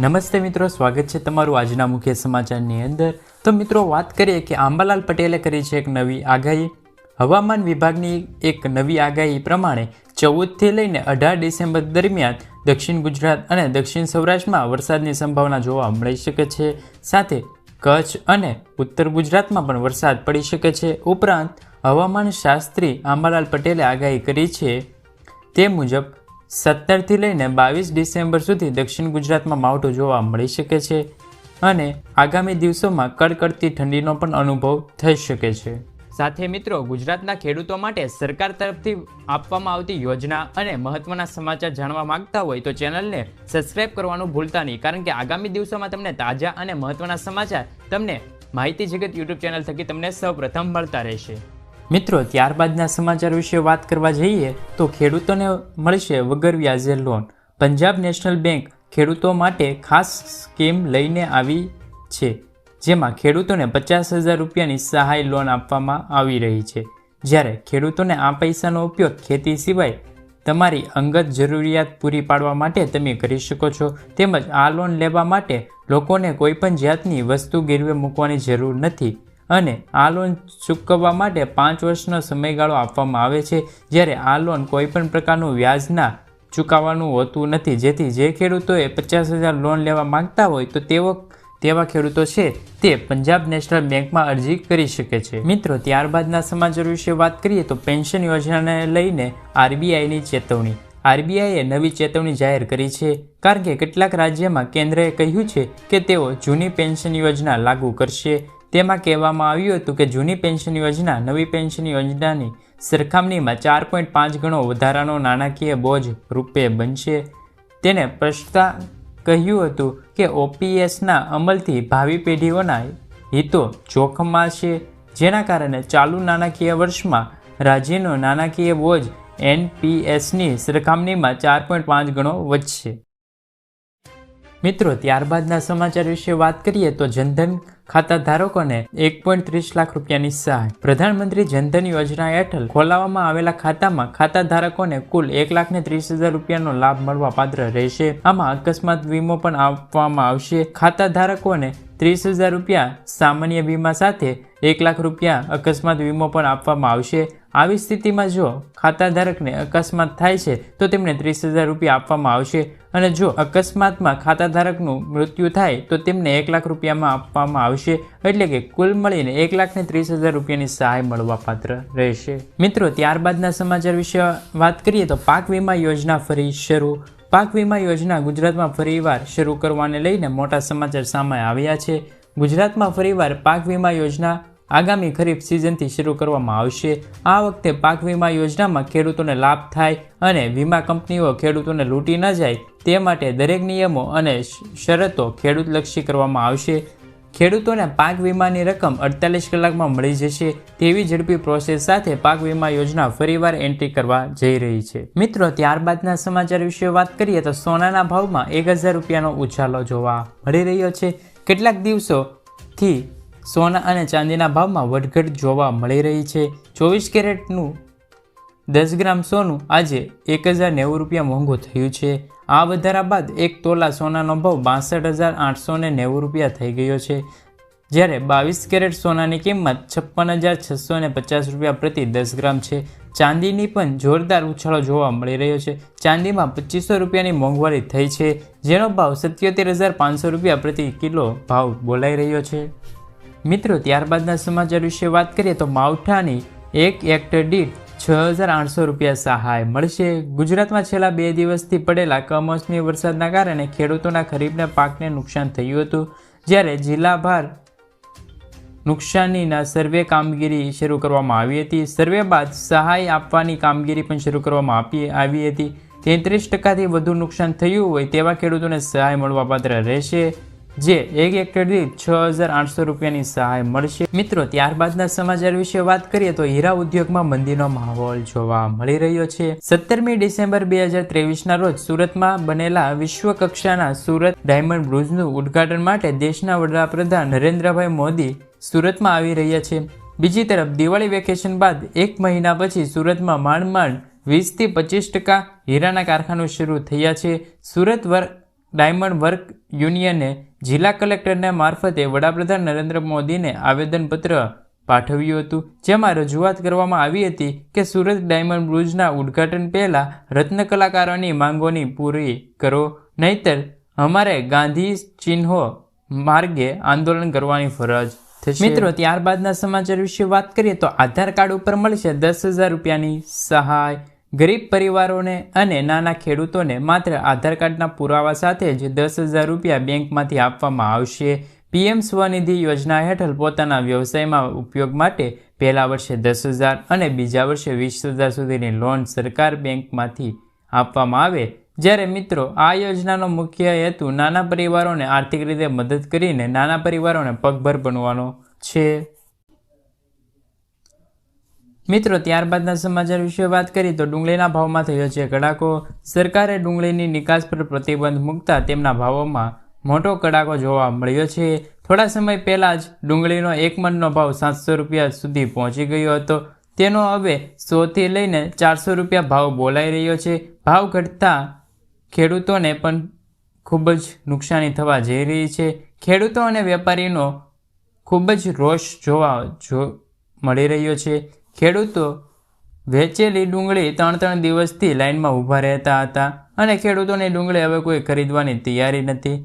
નમસ્તે મિત્રો, સ્વાગત છે તમારું આજના મુખ્ય સમાચારની અંદર. તો મિત્રો, વાત કરીએ કે આંબાલાલ પટેલે કરી છે એક નવી આગાહી. હવામાન વિભાગની એક નવી આગાહી પ્રમાણે ચૌદથી લઈને અઢાર ડિસેમ્બર દરમિયાન દક્ષિણ ગુજરાત અને દક્ષિણ સૌરાષ્ટ્રમાં વરસાદની સંભાવના જોવા મળી શકે છે. સાથે કચ્છ અને ઉત્તર ગુજરાતમાં પણ વરસાદ પડી શકે છે. ઉપરાંત, હવામાન શાસ્ત્રી આંબાલાલ પટેલે આગાહી કરી છે તે મુજબ સત્તરથી લઈને બાવીસ ડિસેમ્બર સુધી દક્ષિણ ગુજરાતમાં માવઠું જોવા મળી શકે છે અને આગામી દિવસોમાં કડકડતી ઠંડીનો પણ અનુભવ થઈ શકે છે. સાથે મિત્રો, ગુજરાતના ખેડૂતો માટે સરકાર તરફથી આપવામાં આવતી યોજના અને મહત્વના સમાચાર જાણવા માંગતા હોય તો ચેનલને સબસ્ક્રાઇબ કરવાનું ભૂલતા નહીં, કારણ કે આગામી દિવસોમાં તમને તાજા અને મહત્વના સમાચાર, તમને માહિતી જગત યુટ્યુબ ચેનલ થકી તમને સૌપ્રથમ મળતા રહેશે. મિત્રો, ત્યારબાદના સમાચાર વિશે વાત કરવા જઈએ તો ખેડૂતોને મળશે વગર વ્યાજે લોન. પંજાબ નેશનલ બેંક ખેડૂતો માટે ખાસ સ્કીમ લઈને આવી છે, જેમાં ખેડૂતોને પચાસ હજાર રૂપિયાની સહાય લોન આપવામાં આવી રહી છે. જ્યારે ખેડૂતોને આ પૈસાનો ઉપયોગ ખેતી સિવાય તમારી અંગત જરૂરિયાત પૂરી પાડવા માટે તમે કરી શકો છો, તેમજ આ લોન લેવા માટે લોકોને કોઈપણ જાતની વસ્તુ ગીરવે મૂકવાની જરૂર નથી. અને આ લોન ચૂકવવા માટે પાંચ વર્ષનો સમયગાળો આપવામાં આવે છે. જ્યારે આ લોન કોઈપણ પ્રકારનું વ્યાજના ચૂકવવાનું હોતું નથી. જેથી જે ખેડૂતોએ પચાસ હજાર લોન લેવા માંગતા હોય તો તેઓ તેવા ખેડૂતો છે તે પંજાબ નેશનલ બેંકમાં અરજી કરી શકે છે. મિત્રો, ત્યારબાદના સમાચાર વિશે વાત કરીએ તો પેન્શન યોજનાને લઈને આરબીઆઈની ચેતવણી. આરબીઆઈએ નવી ચેતવણી જાહેર કરી છે કારણ કે કેટલાક રાજ્યમાં કેન્દ્રએ કહ્યું છે કે તેઓ જૂની પેન્શન યોજના લાગુ કરશે. તેમાં કહેવામાં આવ્યું હતું કે જૂની પેન્શન યોજના, નવી પેન્શન યોજનાની સરખામણીમાં ચાર પોઈન્ટ પાંચ ગણો વધારાનો નાણાકીય બોજ રૂપે બનશે. તેને પ્રશ્તા કહ્યું હતું કે ઓપીએસના અમલથી ભાવિ પેઢીઓના હિતો જોખમમાં છે, જેના કારણે ચાલુ નાણાકીય વર્ષમાં રાજ્યનો નાણાકીય બોજ એનપીએસની સરખામણીમાં ચાર પોઈન્ટ પાંચ ગણો વધશે. મિત્રો, ત્યારબાદના સમાચાર વિશે વાત કરીએ તો જનધન ખાતા ધારકોને એક પોઈન્ટ ત્રીસ લાખ રૂપિયાની સહાય. પ્રધાનમંત્રી જનધન યોજના હેઠળ ખોલાવવામાં આવેલા ખાતામાં ખાતા ધારકોને કુલ એક લાખ ને ત્રીસ હજાર રૂપિયાનો લાભ મળવા પાત્ર રહેશે. આમાં અકસ્માત વીમો પણ આપવામાં આવશે. ખાતા ધારકોને ત્રીસ હજાર રૂપિયા સામાન્ય વીમા સાથે એક લાખ રૂપિયા અકસ્માત વીમો પણ આપવામાં આવશે. આવી સ્થિતિમાં જો ખાતાધારકને અકસ્માત થાય છે, તો તેમને ત્રીસ હજાર રૂપિયા આપવામાં આવશે. અને જો અકસ્માતમાં ખાતાધારકનું મૃત્યુ થાય, તો તેમને એક લાખ રૂપિયામાં આપવામાં આવશે. એટલે કે કુલ મળીને એક લાખ ને ત્રીસ હજાર રૂપિયાની સહાય મળવાપાત્ર રહેશે. મિત્રો, ત્યારબાદના સમાચાર વિશે વાત કરીએ તો પાક વીમા યોજના ફરી શરૂ. પાક વીમા યોજના ગુજરાતમાં ફરીવાર શરૂ કરવાને લઈને મોટા સમાચાર સામે આવ્યા છે. ગુજરાતમાં ફરીવાર પાક વીમા યોજના આગામી ખરીફ સિઝનથી શરૂ કરવામાં આવશે. આ વખતે પાક વીમા યોજનામાં ખેડૂતોને લાભ થાય અને વીમા કંપનીઓ ખેડૂતોને લૂંટી ન જાય તે માટે દરેક નિયમો અને શરતો ખેડૂતલક્ષી કરવામાં આવશે. ખેડૂતોને પાક વીમાની રકમ અડતાલીસ કલાકમાં મળી જશે તેવી ઝડપી પ્રોસેસ સાથે પાક વીમા યોજના ફરીવાર એન્ટ્રી કરવા જઈ રહી છે. મિત્રો, ત્યારબાદના સમાચાર વિશે વાત કરીએ તો સોનાના ભાવમાં એક હજાર રૂપિયાનો ઉછાલો જોવા મળી રહ્યો છે. કેટલાક દિવસોથી સોના અને ચાંદીના ભાવમાં વધઘટ જોવા મળી રહી છે. ચોવીસ કેરેટનું દસ ગ્રામ સોનું આજે એક હજાર નેવું રૂપિયા મોંઘું થયું છે. આ વધારા બાદ એક તોલા સોનાનો ભાવ બાસઠ હજાર આઠસો ને નેવું રૂપિયા થઈ ગયો છે. જ્યારે બાવીસ કેરેટ સોનાની કિંમત છપ્પન હજાર છસો ને પચાસ રૂપિયા પ્રતિ દસ ગ્રામ છે. ચાંદીની પણ જોરદાર ઉછાળો જોવા મળી રહ્યો છે. ચાંદીમાં પચીસો રૂપિયાની મોંઘવારી થઈ છે, જેનો ભાવ સત્યોતેર હજાર પાંચસો રૂપિયા પ્રતિ કિલો ભાવ બોલાઈ રહ્યો છે. મિત્રો, ત્યારબાદના સમાચાર વિશે વાત કરીએ તો માવઠાની એક હેક્ટર દીઠ છ હજાર આઠસો રૂપિયા સહાય મળશે. ગુજરાતમાં છેલ્લા બે દિવસથી પડેલા કમોસમી વરસાદના કારણે ખેડૂતોના ખરીફના પાકને નુકસાન થયું હતું. જ્યારે જિલ્લાભાર નુકસાનીના સર્વે કામગીરી શરૂ કરવામાં આવી હતી. સર્વે બાદ સહાય આપવાની કામગીરી પણ શરૂ કરવામાં આપી આવી હતી. તેત્રીસ ટકાથી વધુ નુકસાન થયું હોય તેવા ખેડૂતોને સહાય મળવાપાત્ર રહેશે. જે એક હેક્ટર દીઠ છ હજાર આઠસો રૂપિયાની સહાય મળશે. મિત્રો, ત્યારબાદના સમાચાર વિશે વાત કરીએ તો હીરા ઉદ્યોગમાં મંદીનો માહોલ જોવા મળી રહ્યો છે. સત્તરમી ડિસેમ્બર બે હજાર ત્રેવીસના રોજ સુરતમાં બનેલા વિશ્વ કક્ષાના સુરત ડાયમંડ બ્રુજનું ઉદ્ઘાટન માટે દેશના વડાપ્રધાન નરેન્દ્રભાઈ મોદી સુરતમાં આવી રહ્યા છે. બીજી તરફ, દિવાળી વેકેશન બાદ એક મહિના પછી સુરતમાં માંડ માંડ વીસથી પચીસ ટકા હીરાના કારખાનું શરૂ થયા છે. સુરત વર્ક, ડાયમંડ વર્ક યુનિયને જિલ્લા કલેક્ટરના મારફતે વડાપ્રધાન નરેન્દ્ર મોદીને આવેદનપત્ર પાઠવ્યું હતું, જેમાં રજૂઆત કરવામાં આવી હતી કે સુરત ડાયમંડ બ્રુજના ઉદ્ઘાટન પહેલાં રત્ન કલાકારોની માંગોની પૂરી કરો, નહીતર અમારે ગાંધી ચિહ્નો માર્ગે આંદોલન કરવાની ફરજ થશે. મિત્રો, ત્યારબાદના સમાચાર વિશે વાત કરીએ તો આધાર કાર્ડ ઉપર મળશે દસ હજાર રૂપિયાની સહાય. ગરીબ પરિવારોને અને નાના ખેડૂતોને માત્ર આધાર કાર્ડના પુરાવા સાથે જ દસ હજાર રૂપિયા બેંકમાંથી આપવામાં આવશે. પીએમ સ્વનિધિ યોજના હેઠળ પોતાના વ્યવસાયમાં ઉપયોગ માટે પહેલા વર્ષે દસ હજાર અને બીજા વર્ષે વીસ હજાર સુધીની લોન સરકાર બેંકમાંથી આપવામાં આવે. જ્યારે મિત્રો, આ યોજનાનો મુખ્ય હેતુ નાના પરિવારોને આર્થિક રીતે મદદ કરીને નાના પરિવારોને પગભર બનવાનો છે. મિત્રો, ત્યારબાદના સમાચાર વિશે વાત કરીએ તો ડુંગળીના ભાવમાં થયો છે કડાકો. સરકારે ડુંગળીની નિકાસ પર પ્રતિબંધ મૂકતા તેમના ભાવોમાં મોટો કડાકો જોવા મળ્યો છે. થોડા સમય પહેલાં જ ડુંગળીનો એક મણનો ભાવ સાતસો રૂપિયા સુધી પહોંચી ગયો હતો. તેનો હવે સોથી લઈને ચારસો રૂપિયા ભાવ બોલાઈ રહ્યો છે. ભાવ ઘટતા ખેડૂતોને પણ ખૂબ જ નુકસાની થવા જઈ રહી છે. ખેડૂતો અને વેપારીનો ખૂબ જ રોષ જોવા જો મળી રહ્યો છે. ખેડૂતો વેચેલી ડુંગળી ત્રણ ત્રણ દિવસથી લાઇનમાં ઊભા રહેતા હતા અને ખેડૂતોની ડુંગળી હવે કોઈ ખરીદવાની તૈયારી નથી.